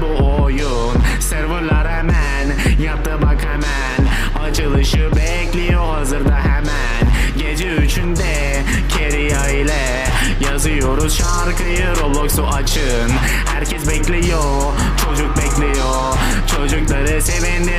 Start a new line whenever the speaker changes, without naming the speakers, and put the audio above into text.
bu oyun. Serverlar hemen yaptı bak hemen. Açılışı bekliyor hazırda hemen. Gece üçünde Keria ile Yazıyoruz şarkıyı Roblox'u açın. Herkes bekliyor Çocuk bekliyor. Çocukları sevindirin